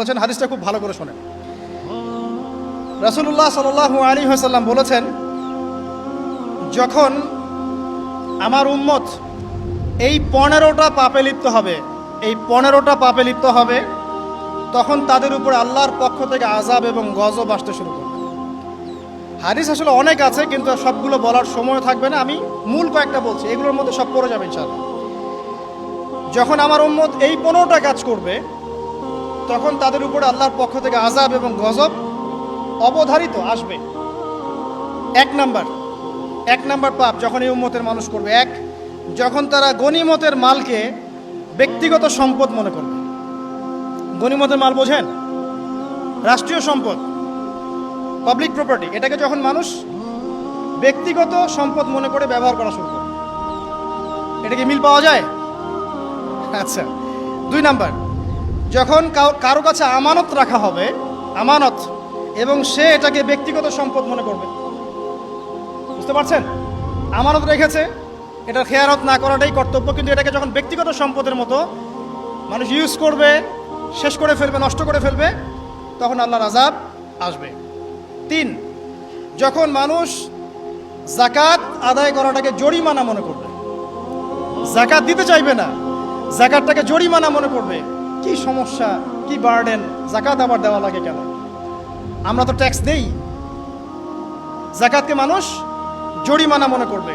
বলেছেন, হাদিসটা খুব ভালো করে শোনেন। রাসুল্লাহ সাল আলী হাসাল্লাম বলেছেন, যখন আমার উম্মত এই পনেরোটা পাপে লিপ্ত হবে, এই পনেরোটা পাপে লিপ্ত হবে, তখন তাদের উপর আল্লাহর পক্ষ থেকে আজাব এবং গজব আসতে শুরু করবে। হাদিস আসলে অনেক আছে, কিন্তু সবগুলো বলার সময় থাকবে না। আমি মূল কয়েকটা বলছি, এগুলোর মধ্যে সব পড়ে যাবে ইনশাআল্লাহ। যখন আমার উম্মত এই পনেরোটা কাজ করবে তখন তাদের উপরে আল্লাহর পক্ষ থেকে আজাব এবং গজব অবধারিত আসবে। এক নাম্বার এক নাম্বার পাপ যখন এই উম্মতের মানুষ করবে। এক, যখন তারা গনিমতের মালকে ব্যক্তিগত সম্পদ মনে করবে। গনিমতের মাল বোঝেন? রাষ্ট্রীয় সম্পদ পাবলিক প্রপার্টি এটাকে যখন মানুষ ব্যক্তিগত সম্পদ মনে করে ব্যবহার করা শুরু করে। এটা কি মিল পাওয়া যায়? আচ্ছা দুই নাম্বার যখন কারও কাছে আমানত রাখা হবে, আমানত, এবং সে এটাকে ব্যক্তিগত সম্পদ মনে করবে। বুঝতে পারছেন? আমানত রেখেছে এটা খেয়ারত না করাটাই কর্তব্য, কিন্তু এটাকে যখন ব্যক্তিগত সম্পদের মতো মানুষ ইউজ করবে, শেষ করে ফেলবে, নষ্ট করে ফেলবে, তখন আল্লাহর আজাব আসবে। তিন, যখন মানুষ জাকাত আদায় করাটাকে জরিমানা মনে করবে জাকাত দিতে চাইবে না জাকাতটাকে জরিমানা মনে করবে কি সমস্যা, কি বার্ডেন জাকাত আবার দেওয়া লাগে কেন? আমরা তো ট্যাক্স দেই। জাকাতকে মানুষ জরিমানা মনে করবে।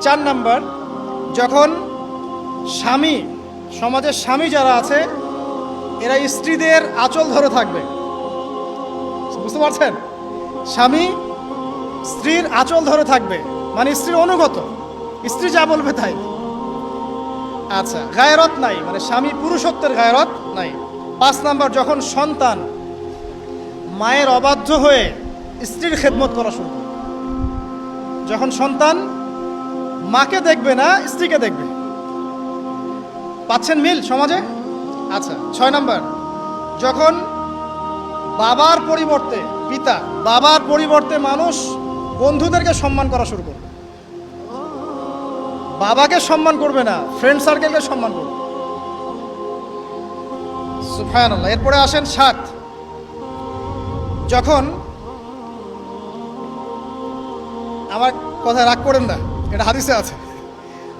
চার নাম্বার, যখন স্বামী, সমাজের স্বামী যারা আছে, এরা স্ত্রীদের আঁচল ধরে থাকবে। বুঝতে পারছেন? স্বামী স্ত্রীর আঁচল ধরে থাকবে মানে স্ত্রীর অনুগত। স্ত্রী যা বলবে তাই। আচ্ছা গায়রত নাই মানে স্বামী পুরুষত্বের গায়রত নাই। পাঁচ নাম্বার, যখন সন্তান মায়ের অবাধ্য হয়ে স্ত্রীর খেদমত করা শুরু যখন সন্তান মাকে দেখবে না, স্ত্রীকে দেখবে। পাচ্ছেন মিল সমাজে? আচ্ছা ছয় নাম্বার, যখন বাবার পরিবর্তে পিতা, বাবার পরিবর্তে মানুষ বন্ধুদেরকে সম্মান করা শুরু করবে। বাবাকে সম্মান করবে না ফ্রেন্ড সার্কেলকে সম্মান করবে। সুফায়ানাল্লাহ এরপরে আসেন সাত। যখন আমার কথা রাগ করেন না, এটা হাদিসে আছে।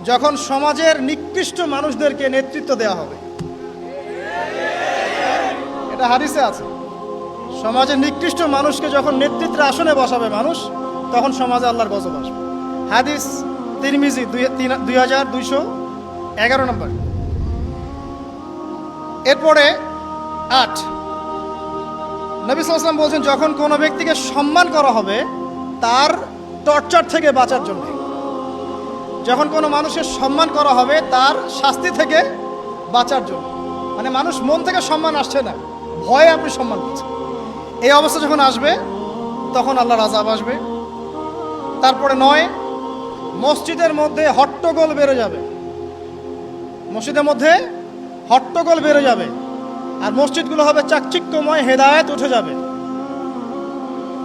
যখন সমাজের নিকৃষ্ট মানুষদেরকে নেতৃত্ব দেওয়া হবে। এটা হাদিসে আছে। সমাজের নিকৃষ্ট মানুষকে যখন নেতৃত্বের আসনে বসাবে মানুষ, তখন সমাজে আল্লাহর গজব আসবে। হাদিস তিরমিজি দুই হাজার দুইশো এগারো নম্বর। এরপরে আট। নবী সাল্লাম বলছেন, যখন কোনো ব্যক্তিকে সম্মান করা হবে, তার টর্চার থেকে বাঁচার জন্য। যখন কোনো মানুষের সম্মান করা হবে, তার শাস্তি থেকে বাঁচার জন্য। মানে মানুষ মন থেকে সম্মান আসছে না, ভয়ে আপনি সম্মান করছেন এই অবস্থা যখন আসবে, তখন আল্লাহর আজাব আসবে। তারপরে নয় মসজিদের মধ্যে হট্টগোল বেড়ে যাবে। মসজিদের মধ্যে হট্টগোল বেড়ে যাবে। আর মসজিদগুলো হবে চাকচিক্যময়, হেদায়েত উঠে যাবে।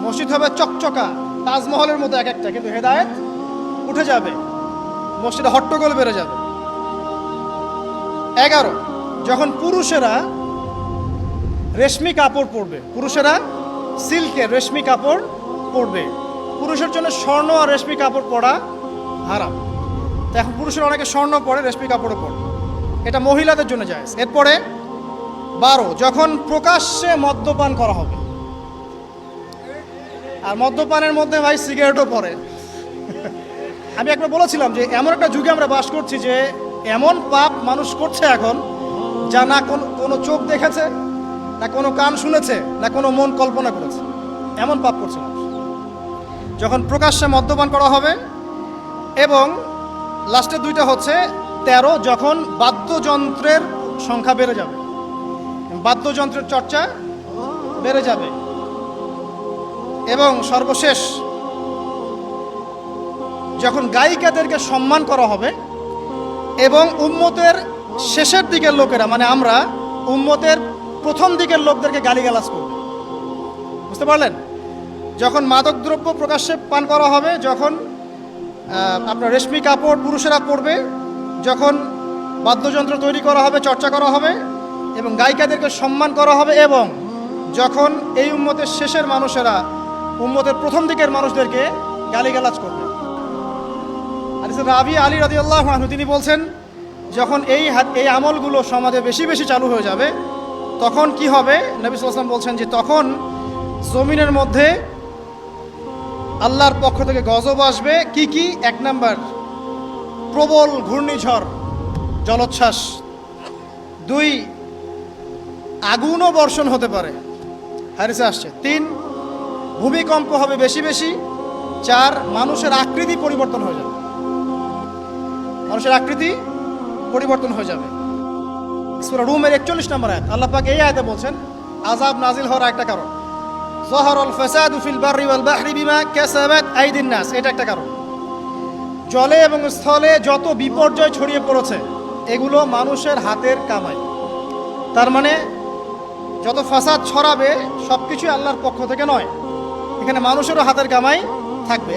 মসজিদ হবে চকচকা, তাজমহলের মতো এক একটা, কিন্তু হেদায়েত উঠে যাবে। মসজিদে হট্টগোল বেড়ে যাবে। এগারো, যখন পুরুষেরা রেশমি কাপড় পরবে, পুরুষেরা সিল্কের রেশমি কাপড় পরবে। পুরুষের জন্য স্বর্ণ আর রেশমি কাপড় পরা হারাম। তো এখন পুরুষের অনেকে স্বর্ণ পরে, রেশমি কাপড়ে পরে। এটা মহিলাদের জন্য যায় এরপরে বারো, যখন প্রকাশ্যে মদ্যপান করা হবে। আর মদ্যপানের মধ্যে ভাই সিগারেটও পড়ে আমি একবার বলেছিলাম যে, এমন একটা যুগে আমরা বাস করছি যে, এমন পাপ মানুষ করছে এখন, যা না কোন, কোনো চোখ দেখেছে, না কোনো কান শুনেছে, না কোনো মন কল্পনা করেছে। এমন পাপ করছে মানুষ। যখন প্রকাশ্যে মদ্যপান করা হবে এবং লাস্টের দুইটা হচ্ছে তেরো, যখন বাদ্যযন্ত্রের সংখ্যা বেড়ে যাবে। বাদ্যযন্ত্রের চর্চা বেড়ে যাবে। এবং সর্বশেষ, যখন গায়িকাদেরকে সম্মান করা হবে এবং উম্মতের শেষের দিকের লোকেরা মানে আমরা, উম্মতের প্রথম দিকের লোকদেরকে গালিগালাজ করবে। বুঝতে পারলেন? যখন মাদকদ্রব্য প্রকাশ্যে পান করা হবে, যখন আপনার রেশমি কাপড় পুরুষেরা পরবে যখন বাদ্যযন্ত্র তৈরি করা হবে, চর্চা করা হবে এবং গায়িকাদেরকে সম্মান করা হবে এবং যখন এই উম্মতের শেষের মানুষেরা উম্মতের প্রথম দিকের মানুষদেরকে গালিগালাজ করবে। আর রাবি আলী রাজি আল্লাহ তিনি বলছেন, যখন এই এই আমলগুলো সমাজে বেশি বেশি চালু হয়ে যাবে, তখন কি হবে? নবী সাল্লাম বলছেন যে তখন জমিনের মধ্যে আল্লাহর পক্ষ থেকে গজব আসবে। কি কি? এক নাম্বার, প্রবল ঘূর্ণিঝড়, জলোচ্ছ্বাস। দুই, আগুনও বর্ষণ হতে পারে। হারিসে আসছে। তিন, ভূমিকম্প হবে বেশি বেশি। চার, মানুষের আকৃতি পরিবর্তন হয়ে যাবে। মানুষের আকৃতি পরিবর্তন হয়ে যাবে। রুমের একচল্লিশ নম্বর আয়াত। আল্লাহ পাক এই আয়াতে বলছেন আজাব নাজিল হওয়ার একটা কারণ। ফেসাদ বাহরি বিমা এটা একটা কারণ। জলে এবং স্থলে যত বিপর্যয় ছড়িয়ে পড়েছে, এগুলো মানুষের হাতের কামাই। তার মানে যত ফাসাদ ছড়াবে সব কিছুই আল্লাহর পক্ষ থেকে নয়। এখানে মানুষেরও হাতের কামাই থাকবে।